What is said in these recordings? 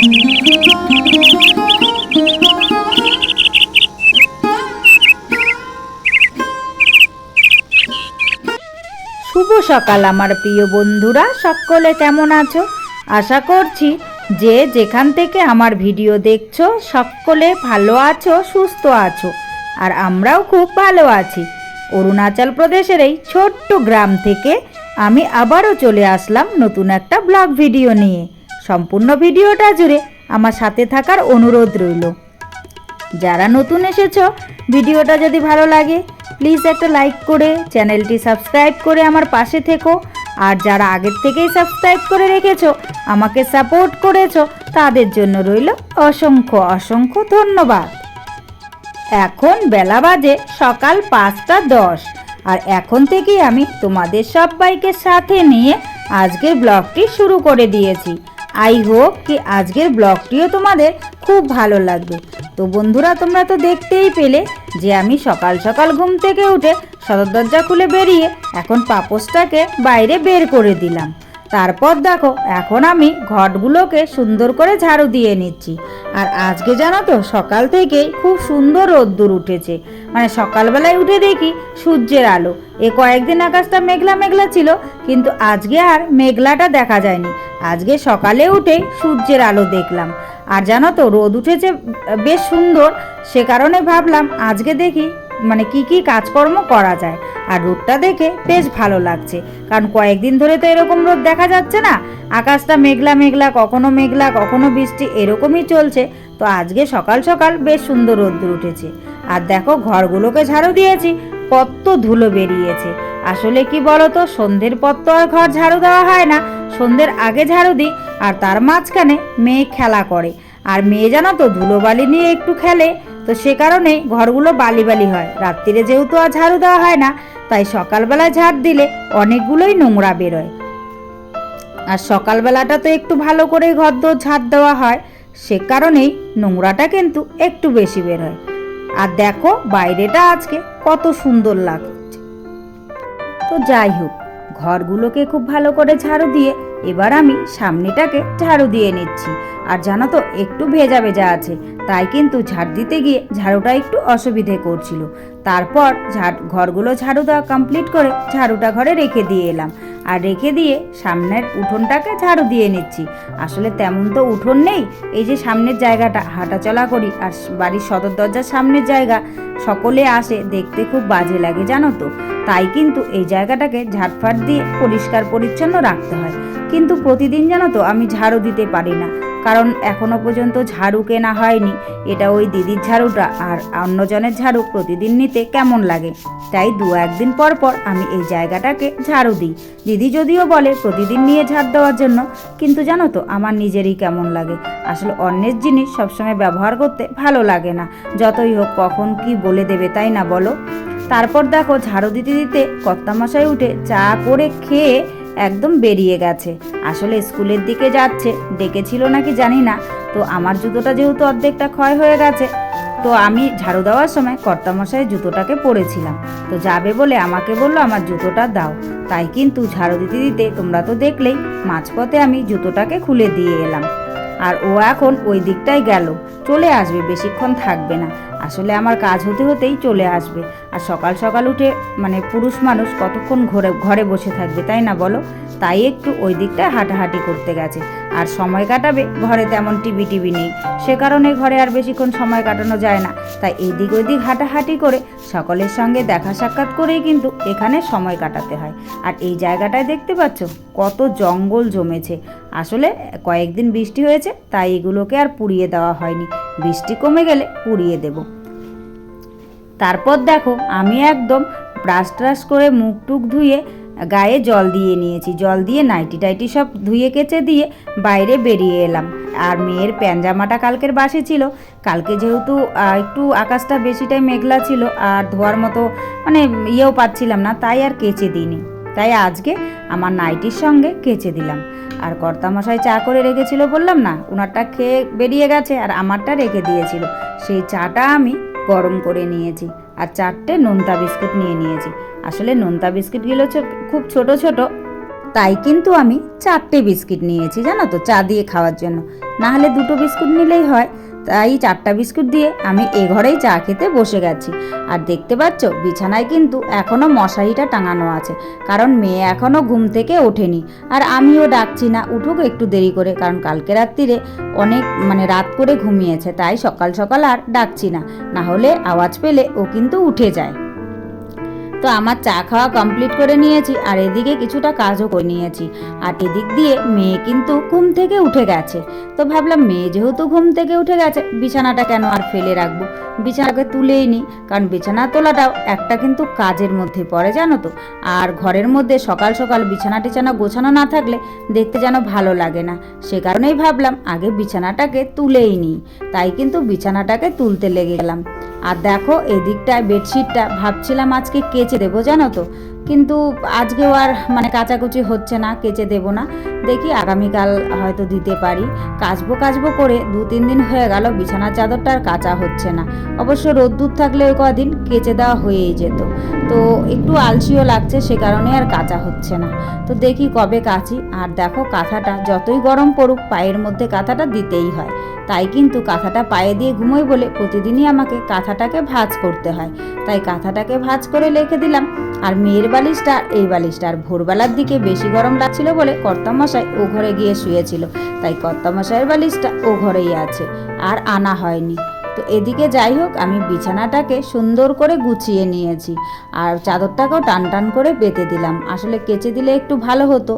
শুভ সকাল, আমার প্রিয় বন্ধুরা। সকলে কেমন আছো? আশা করছি যে যেখান থেকে আমার ভিডিও দেখছ, সকলে ভালো আছো, সুস্থ আছো, আর আমরাও খুব ভালো আছি। অরুণাচল প্রদেশের এই ছোট্ট গ্রাম থেকে আমি আবারও চলে আসলাম নতুন একটা ব্লগ ভিডিও নিয়ে। সম্পূর্ণ ভিডিওটা জুড়ে আমার সাথে থাকার অনুরোধ রইল। যারা নতুন এসেছ, ভিডিওটা যদি ভালো লাগে প্লিজ একটা লাইক করে, চ্যানেলটি সাবস্ক্রাইব করে আমার পাশে থেকো। আর যারা আগের থেকেই সাবস্ক্রাইব করে রেখেছো, আমাকে সাপোর্ট করেছ, তাদের জন্য রইল অসংখ্য অসংখ্য ধন্যবাদ। এখন বেলা বাজে সকাল পাঁচটা দশ, আর এখন থেকেই আমি তোমাদের সবাইকে সাথে নিয়ে আজকের ব্লগটি শুরু করে দিয়েছি। আই হোপ কি আজকের ব্লগটিও তোমাদের খুব ভালো লাগবে। তো বন্ধুরা, তোমরা তো দেখতেই পেলে যে আমি সকাল সকাল ঘুম থেকে উঠে সদর দরজা খুলে বেরিয়ে এখন পাপোসটাকে বাইরে বের করে দিলাম। তারপর দেখো, এখন আমি ঘটগুলোকে সুন্দর করে ঝাড়ু দিয়ে নিচ্ছি। আর আজকে জানো তো, সকাল থেকেই খুব সুন্দর রোদ্দুর উঠেছে। মানে সকালবেলায় উঠে দেখি সূর্যের আলো। এ কয়েকদিন আকাশটা মেঘলা মেঘলা ছিল, কিন্তু আজকে আর মেঘলাটা দেখা যায়নি। আজকে সকালে উঠে সূর্যের আলো দেখলাম। আর জানো তো, রোদ উঠেছে বেশ সুন্দর, সে কারণে ভাবলাম আজকে দেখি মানে কি কি কাজকর্ম করা যায়। আর রোদটা দেখে বেশ ভালো লাগছে। কারণ কয়েকদিন ধরে তো এরকম রোদ দেখা যাচ্ছে না। আকাশটা মেঘলা মেঘলা, কখনো মেঘলা, কখনো বৃষ্টি, এরকমই চলছে। তো আজকে সকাল সকাল বেশ সুন্দর রোদ্দুর উঠেছে। আর দেখো, ঘরগুলোকে ঝাড়ু দিয়েছি। কত ধুলো বেরিয়েছে। আসলে কি বলতো, সন্ধ্যের পর তো আর ঘর ঝাড়ু দেওয়া হয় না। সন্ধ্যের আগে ঝাড়ু দিই, আর তার মাঝখানে মেয়ে খেলা করে। আর মেয়ে জানো তো, ধুলোবালি নিয়ে একটু খেলে। তো সে কারণে ঘরগুলো বালি বালি হয়। রাত্রিরে যেহেতু আর ঝাড়ু দেওয়া হয় না, তাই সকালবেলায় ঝাড় দিলে অনেকগুলোই নোংরা বেরোয়। আর সকালবেলাটা তো একটু ভালো করে ঘর দোর ঝাড় দেওয়া হয়, সে কারণেই নোংরাটা কিন্তু একটু বেশি বের হয় আর দেখো, বাইরেটা আজকে কত সুন্দর লাগছে। তো যাই হোক, ঘরগুলোকে খুব ভালো করে ঝাড়ু দিয়ে এবার আমি সামনেটাকে ঝাড়ু দিয়ে নিচ্ছি। আর জানো তো, একটু ভেজা ভেজা আছে, তাই কিন্তু ঝাড় দিতে গিয়ে ঝাড়ুটা একটু অসুবিধে করছিল। তারপর ঝাড়, ঘরগুলো ঝাড়ু দেওয়া কমপ্লিট করে ঝাড়ুটা ঘরে রেখে দিয়ে এলাম। আর রেখে দিয়ে সামনের উঠোনটাকে ঝাড়ু দিয়ে নিচ্ছি। আসলে তেমন তো উঠোন নেই, এই যে সামনের জায়গাটা, হাঁটাচলা করি আর বাড়ির সদর দরজার সামনের জায়গা, সকলে আসে, দেখতে খুব বাজে লাগে জানো তো। তাই কিন্তু এই জায়গাটাকে ঝাড়ফাট দিয়ে পরিষ্কার পরিচ্ছন্ন রাখতে হয়। কিন্তু প্রতিদিন জানো তো আমি ঝাড়ু দিতে পারি না। কারণ এখনও পর্যন্ত ঝাড়ু কেনা হয়নি। এটা ওই দিদির ঝাড়ুটা আর অন্যজনের ঝাড়ু প্রতিদিন নিতে কেমন লাগে? তাই দু একদিন পর পর আমি এই জায়গাটাকে ঝাড়ু দিই। দিদি যদিও বলে প্রতিদিন নিয়ে ঝাড় দেওয়ার জন্য, কিন্তু জানো তো আমার নিজেরই কেমন লাগে। আসলে অন্যের জিনিস সবসময় ব্যবহার করতে ভালো লাগে না। যতই হোক কখন কি বলে দেবে তাই না বলো? তারপর দেখো ঝাড়ু দিতে দিতে কর্তামশাই উঠে চা করে খেয়ে একদম বেরিয়ে গেছে। আসলে স্কুলের দিকে যাচ্ছে, ডেকেছিল নাকি জানি না। তো আমার জুতোটা যেহেতু অর্ধেকটা ক্ষয় হয়ে গেছে, তো আমি ঝাড়ু দেওয়ার সময় কর্তামশাই জুতোটাকে পরেছিলাম। তো যাবে বলে আমাকে বলল, আমার জুতোটা দাও। তাই কিন্তু ঝাড়ু দিতে দিতে তোমরা তো দেখলেই, মাঝপথে আমি জুতোটাকে খুলে দিয়ে এলাম। আর ও এখন ওই দিকটাই গেল। চলে আসবে, বেশিক্ষণ থাকবে না। আসলে আমার কাজ হতে হতেই চলে আসবে। আর সকাল সকাল উঠে মানে পুরুষ মানুষ কতক্ষণ ঘরে ঘরে বসে থাকবে, তাই না বলো? তাই একটু ওই দিকটায় হাঁটাহাঁটি করতে গেছে। আর সময় কাটাবে, ঘরে তেমন টিভি টিভি নেই। সে কারণে ঘরে আর বেশিক্ষণ সময় কাটানো যায় না। তাই এদিক ওদিক হাঁটাহাঁটি করে সকলের সঙ্গে দেখা সাক্ষাৎ করেই কিন্তু এখানে সময় কাটাতে হয়। আর এই জায়গাটায় দেখতে পাচ্ছ, কত জঙ্গল জমেছে। আসলে কয়েকদিন বৃষ্টি হয়েছে, তাই এগুলোকে আর পুড়িয়ে দেওয়া হয়নি। বৃষ্টি কমে গেলে পুড়িয়ে দেব। তারপর দেখো, আমি একদম ব্রাশ ট্রাশ করে মুখ টুক ধুয়ে গায়ে জল দিয়ে নিয়েছি। জল দিয়ে নাইটি টাইটি সব ধুয়ে কেচে দিয়ে বাইরে বেরিয়ে এলাম। আর মেয়ের প্যানজামাটা কালকের বাসে ছিল। কালকে যেহেতু একটু আকাশটা বেশিটাই মেঘলা ছিল, আর ধোয়ার মতো মানে ইয়েও পাচ্ছিলাম না, তাই আর কেচে দিইনি। তাই আজকে আমার নাইটির সঙ্গে কেচে দিলাম। আর কর্তামশাই চা করে রেখেছিল বললাম না ওনারটা খেয়ে বেরিয়ে গেছে আর আমারটা রেখে দিয়েছিল। সেই চাটা আমি গরম করে নিয়েছি আর চারটে নোনতা বিস্কুট নিয়ে নিয়েছি। আসলে নোনতা বিস্কুটগুলো খুব ছোট ছোট, তাই কিন্তু আমি চারটে বিস্কিট নিয়েছি, জানো তো, চা দিয়ে খাওয়ার জন্য। না হলে দুটো বিস্কুট নিলেই হয়। তাই চারটা বিস্কুট দিয়ে আমি এ ঘরেই চা খেতে বসে গেছি। আর দেখতে পাচ্ছ, বিছানায় কিন্তু এখনও মশারিটা টাঙানো আছে, কারণ মেয়ে এখনও ঘুম থেকে ওঠেনি। আর আমিও ডাকছি না, উঠুক একটু দেরি করে, কারণ কালকে রাত্রিরে অনেক মানে রাত করে ঘুমিয়েছে, তাই সকাল সকাল আর ডাকছি না। না হলে আওয়াজ পেলে ও কিন্তু উঠে যায়। তো আমার চা খাওয়া কমপ্লিট করে নিয়েছি, আর এদিকে কিছুটা কাজও করে নিয়েছি। আর এদিক দিয়ে মেয়ে কিন্তু ঘুম থেকে উঠে গেছে। তো ভাবলাম মেয়ে যেহেতু ঘুম থেকে উঠে গেছে, বিছানাটা কেন আর ফেলে রাখব? বিছানাকে তুলেই নিই কারণ বিছানা তোলাটাও একটা কিন্তু কাজের মধ্যে পড়ে, জানো তো? আর ঘরের মধ্যে সকাল সকাল বিছানা টিছানা গোছানো না থাকলে দেখতে যেন ভালো লাগে না। সে কারণেই ভাবলাম আগে বিছানাটাকে তুলেই নিই তাই কিন্তু বিছানাটাকে তুলতে লেগে গেলাম। আর দেখো, এদিকটায় বেডশিটটা, ভাবছিলাম আজকে কেচে দেবো জানো তো? কিন্তু আজকেও আর মানে কাচাকুচি হচ্ছে না, কেচে দেব না। দেখি আগামীকাল হয়তো দিতে পারি। কাচবো কাচবো করে দু, তিন দিন হয়ে গেল, বিছানার চাদরটা আর কাচা হচ্ছে না। অবশ্য রোদ্দুর থাকলে ওই কদিন কেচে দেওয়া হয়েই যেত। তো একটু আলসিও লাগছে, সে কারণে আর কাচা হচ্ছে না। তো দেখি কবে কাচি। আর দেখো কাঁথাটা, যতই গরম পড়ুক, পায়ের মধ্যে কাঁথাটা দিতেই হয়। তাই কিন্তু কাঁথাটা পায়ে দিয়ে ঘুমোই বলে প্রতিদিনই আমাকে কাঁথাটাকে ভাঁজ করতে হয়। তাই কাঁথাটাকে ভাঁজ করে রেখে দিলাম। আর মেয়ের বালিশটা, এই বালিশটা আর ভোরবেলার দিকে বেশি গরম লাগছিল বলে কর্তামশাই ও ঘরে গিয়ে শুয়েছিল। তাই কর্তামশাইয়ের বালিশটা ও ঘরেই আছে, আর আনা হয়নি। তো এদিকে যাই হোক, আমি বিছানাটাকে সুন্দর করে গুছিয়ে নিয়েছি আর চাদরটাকেও টান টান করে পেতে দিলাম। আসলে কেচে দিলে একটু ভালো হতো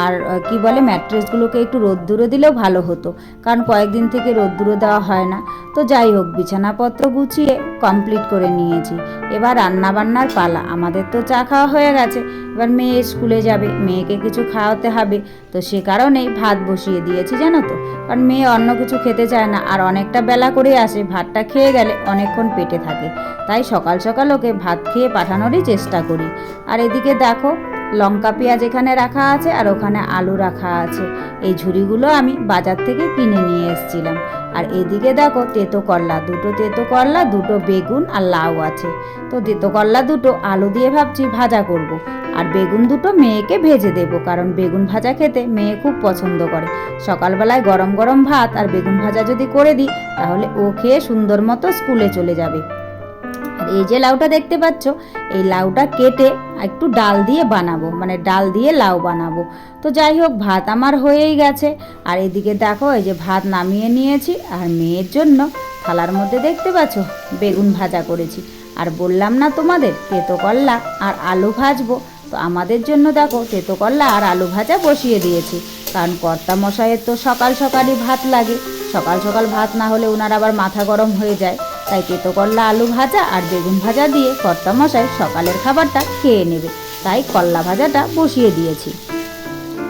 আর কি বলে, ম্যাট্রেসগুলোকে একটু রোদ্দুরে দিলেও ভালো হতো, কারণ কয়েকদিন থেকে রোদ্দুরে দেওয়া হয় না। তো যাই হোক, বিছানাপত্র গুছিয়ে কমপ্লিট করে নিয়েছি। এবার রান্নাবান্নার পালা। আমাদের তো চা খাওয়া হয়ে গেছে। এবার মেয়ে স্কুলে যাবে। মেয়েকে কিছু খাওয়াতে হবে। তো সে কারণেই ভাত বসিয়ে দিয়েছি, জানো তো? কারণ মেয়ে অন্য কিছু খেতে চায় না। আর অনেকটা বেলা করে আসে। ভাতটা খেয়ে গেলে অনেকক্ষণ পেটে থাকে। তাই সকাল সকাল ওকে ভাত খেয়ে পাঠানোরই চেষ্টা করি। আর এদিকে দেখো লঙ্কা পেঁয়াজ এখানে রাখা আছে আর ওখানে আলু রাখা আছে। এই ঝুড়িগুলো আমি বাজার থেকে কিনে নিয়ে এসেছিলাম। আর এদিকে দেখো তেতো করলা, দুটো তেতো করলা, দুটো বেগুন আর লাউ আছে। তো তেতো করলা, দুটো আলু দিয়ে ভাবছি ভাজা করব। আর বেগুন দুটো মেয়েকে ভেজে দেবো, কারণ বেগুন ভাজা খেতে মেয়ে খুব পছন্দ করে। সকালবেলায় গরম গরম ভাত আর বেগুন ভাজা যদি করে দিই, তাহলে ও খেয়ে সুন্দর মতো স্কুলে চলে যাবে। আর এই যে লাউটা দেখতে পাচ্ছ, এই লাউটা কেটে একটু ডাল দিয়ে বানাবো মানে ডাল দিয়ে লাউ বানাবো। তো যাই হোক, ভাত আমার হয়েই গেছে। আর এদিকে দেখো, এই যে ভাত নামিয়ে নিয়েছি। আর মেয়ের জন্য থালার মধ্যে দেখতে পাচ্ছ, বেগুন ভাজা করেছি। আর বললাম না তোমাদের, তেতো করলা আর আলু ভাজবো। তো আমাদের জন্য দেখো, তেতো করলা আর আলু ভাজা বসিয়ে দিয়েছি। কারণ কর্তা মশাইয়ের তো সকাল সকালই ভাত লাগে। সকাল সকাল ভাত না হলে ওনার আবার মাথা গরম হয়ে যায়। তাই কেতো করলা আলু ভাজা আর বেগুন ভাজা দিয়ে কর্তামশাই সকালের খাবারটা খেয়ে নেবে। তাই করলা ভাজাটা বসিয়ে দিয়েছি।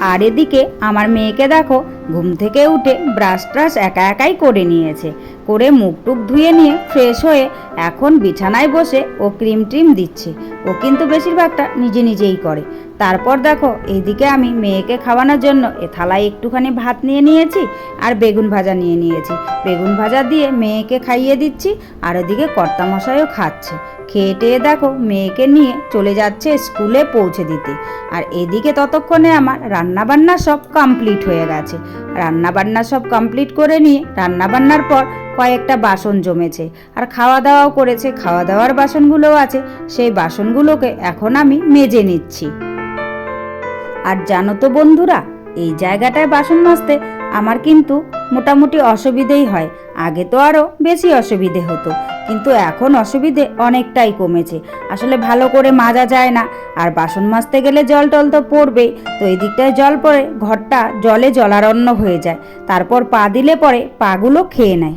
আর এদিকে আমার মেয়েকে দেখো ঘুম থেকে উঠে ব্রাশ ট্রাশ একা একাই করে নিয়েছে। করে মুখ টুক ধুয়ে নিয়ে ফ্রেশ হয়ে এখন বিছানায় বসে ও ক্রিম ট্রিম দিচ্ছে। ও কিন্তু বেশিরভাগটা নিজে নিজেই করে। তারপর দেখো, এইদিকে আমি মেয়েকে খাওয়ানোর জন্য এ থালায় একটুখানি ভাত নিয়ে নিয়েছি আর বেগুন ভাজা নিয়ে নিয়েছি। বেগুন ভাজা দিয়ে মেয়েকে খাইয়ে দিচ্ছি আর ওদিকে কর্তামশাইও খাচ্ছে। খেয়ে টেয়ে দেখো, মেয়েকে নিয়ে চলে যাচ্ছে স্কুলে পৌঁছে দিতে। আর এদিকে ততক্ষণে আমার রান্নাবান্না সব কমপ্লিট হয়ে গেছে। রান্নাবান্না সব কমপ্লিট করে নিয়ে রান্নাবান্নার পর কয়েকটা বাসন জমেছে। আর খাওয়া দাওয়াও করেছে খাওয়া দাওয়ার বাসনগুলোও আছে, সেই বাসনগুলোকে এখন আমি মেজে নিচ্ছি। আর জানো তো বন্ধুরা, এই জায়গাটায় বাসন মাজতে আমার কিন্তু মোটামুটি অসুবিধেই হয়। আগে তো আরও বেশি অসুবিধে হতো, কিন্তু এখন অসুবিধে অনেকটাই কমেছে। আসলে ভালো করে মাজা যায় না, আর বাসন মাজতে গেলে জল টল তো পড়বেই, তো এই দিকটায় জল পড়ে ঘরটা জলে জলারণ্য হয়ে যায়, তারপর পা দিলে পরে পাগুলো খেয়ে নেয়।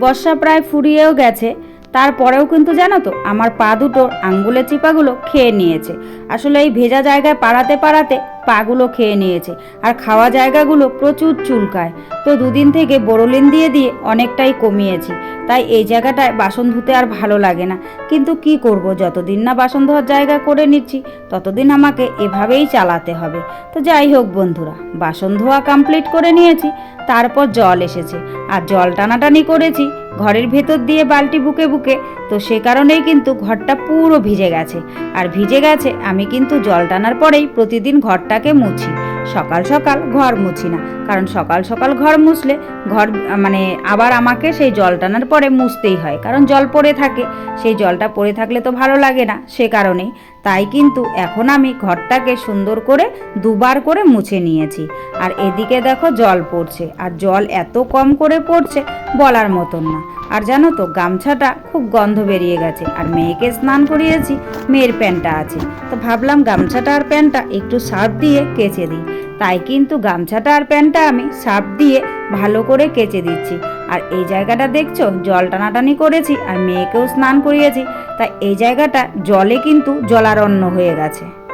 বর্ষা প্রায় ফুরিয়েও গেছে, তারপরেও কিন্তু জানো তো, আমার পা দুটো আঙ্গুলের চিপাগুলো খেয়ে নিয়েছে। আসলে এই ভেজা জায়গায় পাড়াতে পাড়াতে পাগুলো খেয়ে নিয়েছে। আর খাওয়া জায়গাগুলো প্রচুর চুলকায়। তো দুদিন থেকে বোরোলিন দিয়ে দিয়ে অনেকটাই কমিয়েছি। তাই এই জায়গাটায় বাসন ধুতে আর ভালো লাগে না। কিন্তু কি করব? যতদিন না বাসন ধোয়ার জায়গা করে নিচ্ছি, ততদিন আমাকে এভাবেই চালাতে হবে। তো যাই হোক বন্ধুরা, বাসন ধোয়া কমপ্লিট করে নিয়েছি, তারপর জল এসেছে। আর জল টানাটানি করেছি, ঘরের ভেতর দিয়ে বালতি বুকে বুকে। তো সে কারণেই কিন্তু ঘরটা পুরো ভিজে গেছে। আর ভিজে গেছে, আমি কিন্তু জল টানার পরেই প্রতিদিন ঘরটাকে মুছি। সকাল সকাল ঘর মুছি না। কারণ সকাল সকাল ঘর মুছলে ঘর মানে আবার আমাকে সেই জল টানার পরে মুছতেই হয়। কারণ জল পড়ে থাকে। সেই জলটা পড়ে থাকলে তো ভালো লাগে না সে কারণেই। তাই কিন্তু এখন আমি ঘরটাকে সুন্দর করে দুবার করে মুছে নিয়েছি। আর এদিকে দেখো জল পড়ছে। আর জল এত কম করে পড়ছে বলার মতন না। আর জানো তো, গামছাটা খুব গন্ধ বেরিয়ে গেছে। আর মেয়েকে স্নান করিয়েছি, মেয়ের প্যান্টটা আছে। তো ভাবলাম গামছাটা আর প্যান্টটা একটু সার্ফ দিয়ে কেচে দিই। তাই কিন্তু গামছাটা আর প্যান্টটা আমি সার্ফ দিয়ে ভালো করে কেচে দিচ্ছি। আর এই জায়গাটা দেখছ, জল টানাটানি করেছি আর মেয়েকেও স্নান করিয়েছি। তাই এই জায়গাটা জলে কিন্তু জলারণ্য হয়ে গেছে।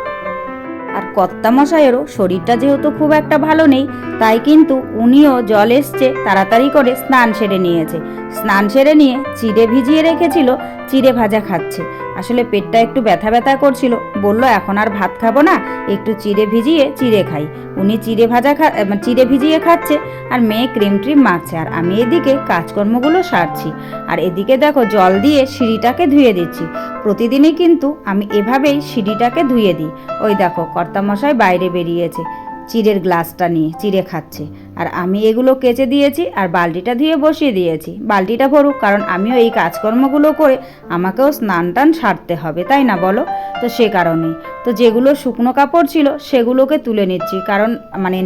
আর কর্তামশাইয়েরও শরীরটা যেহেতু খুব একটা ভালো নেই, তাই কিন্তু উনিও জল এসছে, তাড়াতাড়ি করে স্নান সেরে নিয়েছে। স্নান সেরে নিয়ে চিড়ে ভিজিয়ে রেখেছিল, চিড়ে ভাজা খাচ্ছে। আসলে পেটটা একটু ব্যথা ব্যথা করছিল, বলল, এখন আর ভাত খাব না, একটু চিড়ে ভিজিয়ে চিড়ে খাই। উনি চিড়ে ভাজা খা চিড়ে ভিজিয়ে খাচ্ছে, আর মেয়ে ক্রিম ট্রিম মাখছে, আর আমি এদিকে কাজকর্মগুলো সারছি। আর এদিকে দেখো, জল দিয়ে সিঁড়িটাকে ধুয়ে দিচ্ছি। প্রতিদিনই কিন্তু আমি এভাবেই সিঁড়িটাকে ধুয়ে দিই। ওই দেখো কর্তামশাই বাইরে বেরিয়েছে, চিড়ের গ্লাসটা নিয়ে, চিড়ে খাচ্ছে। আর আমি এগুলো কেচে দিয়েছি আর বালতিটা ধুয়ে বসিয়ে দিয়েছি। বালতিটা ভরুক, কারণ আমিও এই কাজকর্মগুলো করে আমাকেও স্নান টান সারতে হবে, তাই না বলো? তো সে কারণেই তো যেগুলো শুকনো কাপড় ছিল, সেগুলোকে তুলে নিচ্ছি। কারণ মানে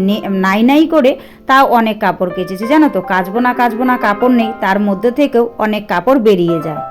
নাই নাই করে তাও অনেক কাপড় কেচেছি, জানো তো? কাচবো না কাচবো না, কাপড় নেই, তার মধ্যে থেকেও অনেক কাপড় বেরিয়ে যায়।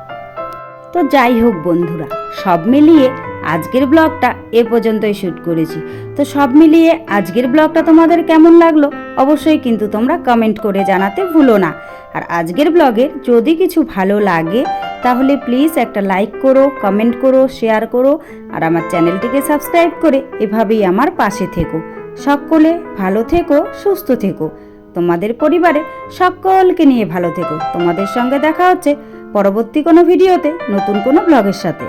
তো যাই হোক বন্ধুরা, সব মিলিয়ে আজকের ব্লগটা এ পর্যন্তই শ্যুট করেছি। তো সব মিলিয়ে আজকের ব্লগটা তোমাদের কেমন লাগল অবশ্যই কিন্তু তোমরা কমেন্ট করে জানাতে ভুলো না। আর আজকের ব্লগের যদি কিছু ভালো লাগে, তাহলে প্লিজ একটা লাইক করো কমেন্ট করো শেয়ার করো, আর আমার চ্যানেলটিকে সাবস্ক্রাইব করে এভাবেই আমার পাশে থেকো। সকলে ভালো থেকো, সুস্থ থেকো। তোমাদের পরিবারে সকলকে নিয়ে ভালো থেকো। তোমাদের সঙ্গে দেখা হচ্ছে পরবর্তী কোনো ভিডিওতে নতুন কোনো ব্লগের সাথে।